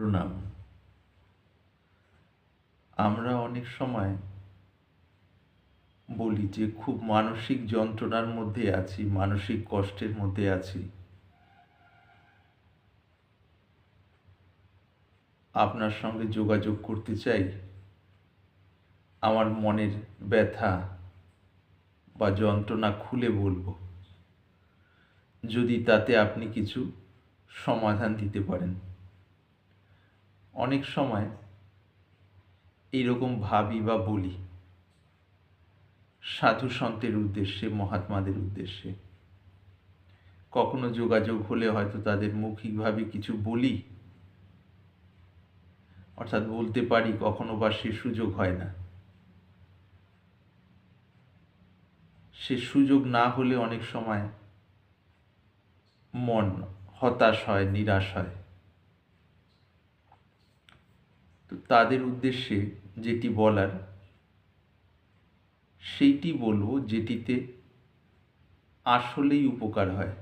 প্রণাম। আমরা অনেক সময় বলি যে, খুব মানসিক যন্ত্রণার মধ্যে আছি, মানসিক কষ্টের মধ্যে আছি। আপনার সঙ্গে যোগাযোগ করতে চাই। আমার মনের ব্যথা বা যন্ত্রণা খুলে বলব। যদি তাতে আপনি কিছু সমাধান দিতে পারেন। অনেক সময় এইরকম ভাবি বা বলি। সাধু সন্তের উদ্দেশ্যে, মহাত্মাদের উদ্দেশ্যে। কখনো যোগাযোগ হলে হয়তো তাদের মৌখিকভাবে কিছু বলি। অর্থাৎ বলতে পারি, কখনো বা সে সুযোগ হয় না। সে সুযোগ না হলে অনেক সময় মন হতাশ হয়, নিরাশ হয়। তো তাদের উদ্দেশ্যে যেটি বলার, সেইটি বলব যেটিতে আসলেই উপকার হয়।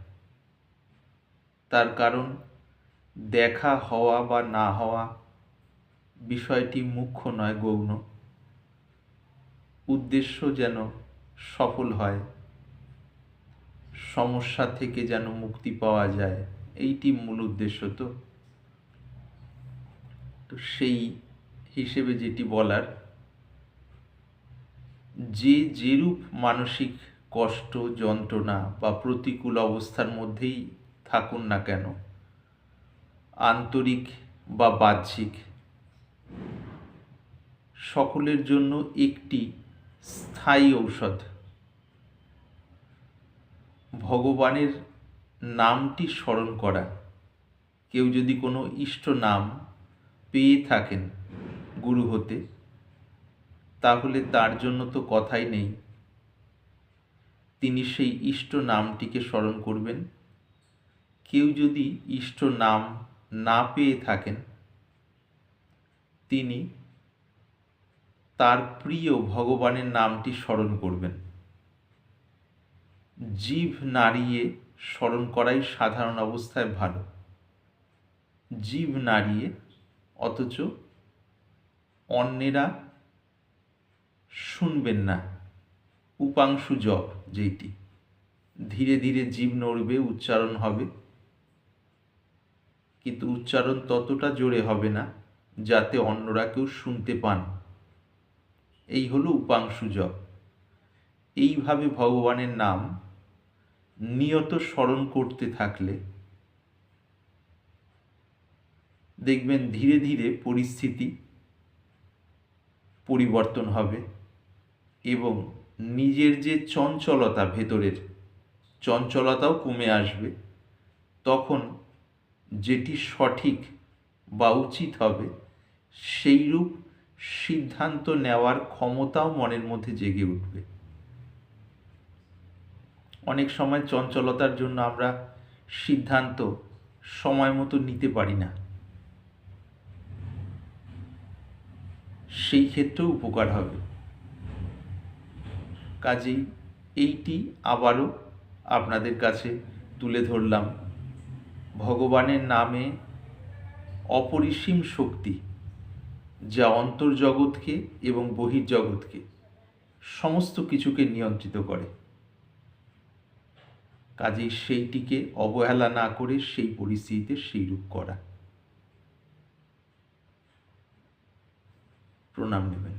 তার কারণ, দেখা হওয়া বা না হওয়া বিষয়টি মুখ্য নয় গৌণ। উদ্দেশ্য যেন সফল হয়, সমস্যা থেকে যেন মুক্তি পাওয়া যায়, এইটি মূল উদ্দেশ্য তো। তো সেই হিসেবে যেটি বলার, যে যেরূপ মানসিক কষ্ট, যন্ত্রণা বা প্রতিকূল অবস্থার মধ্যেই থাকুন না কেন, আন্তরিক বা বাহ্যিক, সকলের জন্য একটি স্থায়ী ঔষধ। ভগবানের নামটি স্মরণ করা। কেউ যদি কোনো ইষ্ট নাম পেয়ে থাকেন গুরু হতে, তাহলে তার জন্য তো কথাই নেই। তিনি সেই ইষ্ট নামটিকে স্মরণ করবেন। কেউ যদি ইষ্ট নাম না পেয়ে থাকেন, তিনি তার প্রিয় ভগবানের নামটি স্মরণ করবেন। জীব নাড়িয়ে স্মরণ করাই সাধারণ অবস্থায় ভালো। জীব নাড়িয়ে অথচ অন্যেরা শুনবেন না। উপাংশু জপ যেইটি। ধীরে ধীরে জীব নড়বে, উচ্চারণ হবে। কিন্তু উচ্চারণ ততটা জোরে হবে না, যাতে অন্যরা কেউ শুনতে পান। এই হলো উপাংশু জপ। এইভাবে ভগবানের নাম নিয়ত স্মরণ করতে থাকলে দেখবেন ধীরে ধীরে পরিস্থিতি পরিবর্তন হবে এবং নিজের যে চঞ্চলতা ভেতরের চঞ্চলতাও কমে আসবে, তখন যেটি সঠিক বা উচিত হবে সেইরূপ সিদ্ধান্ত নেওয়ার ক্ষমতাও মনের মধ্যে জেগে উঠবে। অনেক সময় চঞ্চলতার জন্য আমরা সিদ্ধান্ত সময় মতো নিতে পারি না। সেই ক্ষেত্রেও উপকার হবে। কাজেই এইটি আবারও আপনাদের কাছে তুলে ধরলাম। ভগবানের নামে অপরিসীম শক্তি, যা অন্তর্জগৎকে এবং বহির্জগৎকে সমস্ত কিছুকে নিয়ন্ত্রিত করে। কাজেই সেইটিকে অবহেলা না করে সেই পরিস্থিতিতে সেইরূপ করা। প্রণাম নেবেন।